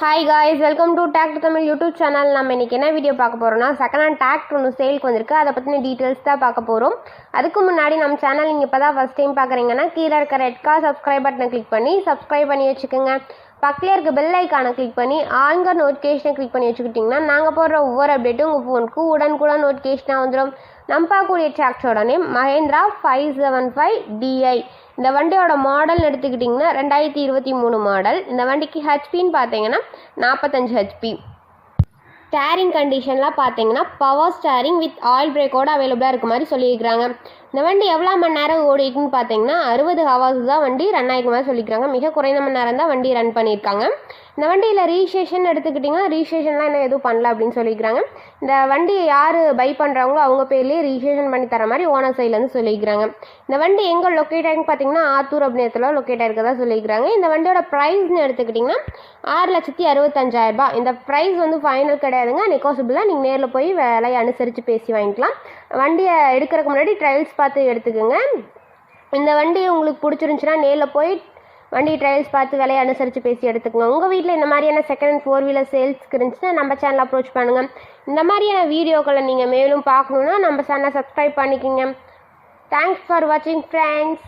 Hi guys welcome to டேக்ட் Tamil YouTube channel நம்ம இன்றைக்கி என்ன வீடியோ பார்க்க போகிறோம்னா செகண்ட் ஹேண்ட் டேக்ட் ஒன்று சேலுக்கு வந்திருக்கு. அதை பற்றின டீட்டெயில்ஸ் தான் பார்க்க போகிறோம் அதுக்கு முன்னாடி நம்ம சேனல் நீங்கள் இப்போ தான் ஃபஸ்ட் டைம் பார்க்குறீங்கன்னா கீழே இருக்க ரெட் கார் சப்ஸ்கிரைப் பட்டனை கிளிக் பண்ணி சப்ஸ்கிரைப் பண்ணி வச்சுக்கோங்க. பக்கத்தில் இருக்க பெல் ஐக்கானை கிளிக் பண்ணி ஆளுங்க நோட்டிஃபிகேஷனை கிளிக் பண்ணி வச்சுக்கிட்டிங்கன்னா நாங்கள் போடுற ஒவ்வொரு அப்டேட்டும் உங்கள் ஃபோனுக்கு உடனுக்குடன் நோட்டிஃபிகேஷனாக வந்துடும் நம்ம பார்க்கக்கூடிய டிராக்டரோட name Mahindra five seven five DI இந்த வண்டியோட மாடல் எடுத்துக்கிட்டிங்கன்னா ரெண்டாயிரத்தி இருபத்தி மூணு மாடல் இந்த வண்டிக்கு ஹெச்பின்னு பார்த்தீங்கன்னா நாற்பத்தஞ்சு ஹெச்பி ஸ்டேரிங் கண்டிஷன்லாம் பார்த்தீங்கன்னா பவர் ஸ்டேரிங் வித் ஆயில் பிரேக்கோடு அவைலபிளாக இருக்க மாதிரி சொல்லியிருக்கிறாங்க. இந்த வண்டி எவ்வளோ மணி நேரம் ஓடிக்குன்னு பார்த்தீங்கன்னா அறுபது ஹவர்ஸ் தான் வண்டி ரன் ஆகிக்க மாதிரி சொல்லிக்கிறாங்க. மிக குறைந்த மணி நேரம் தான் வண்டி ரன் பண்ணியிருக்காங்க. இந்த வண்டியில் ரீஸ்டேஷன் எடுத்துக்கிட்டிங்கன்னா ரீஸ்டேஷன்லாம் இன்னும் எதுவும் பண்ணல அப்படின்னு சொல்லிக்கிறாங்க. இந்த வண்டியை யார் பை பண்ணுறாங்களோ அவங்க பேர்லேயே ரீஸ்டேஷன் பண்ணி தர மாதிரி ஓனர் சைட்லேருந்து சொல்லியிருக்கிறாங்க இந்த வண்டி எங்கே லொக்கேட் ஆகின்னு பார்த்தீங்கன்னா ஆத்தூர் அப்படின்றதுல லொக்கேட் ஆகிருக்கதா சொல்லியிருக்கிறாங்க இந்த வண்டியோட ப்ரைஸ்னு எடுத்துக்கிட்டிங்கன்னா ஆறு லட்சத்தி அறுபத்தஞ்சாயிரரூபா இந்த ப்ரைஸ் வந்து ஃபைனல் கிடையாதுங்க. நெகோசிபிளாக நீங்கள் நேரில் போய் விலையை அனுசரித்து பேசி வாங்கிக்கலாம். வண்டியை எடுக்கிறதுக்கு முன்னாடி ட்ரையல்ஸ் பார்த்து எடுத்துக்கோங்க. இந்த வண்டி உங்களுக்கு பிடிச்சிருந்துச்சுன்னா நேரில் போய் வண்டி ட்ரையல்ஸ் பார்த்து விலையை அனுசரித்து பேசி எடுத்துக்கோங்க. உங்கள் வீட்டில் இந்த மாதிரியான செகண்ட் அண்ட் ஃபோர் வீலர் சேல்ஸ்க்கு இருந்துச்சுன்னா நம்ம சேனல் அப்ரோச் பண்ணுங்கள் இந்த மாதிரியான வீடியோக்களை நீங்கள் மேலும் பார்க்கணுன்னா நம்ம சேனலை சப்ஸ்கிரைப் பண்ணிக்கோங்க. தேங்க்ஸ் ஃபார் வாட்சிங் ஃப்ரெண்ட்ஸ்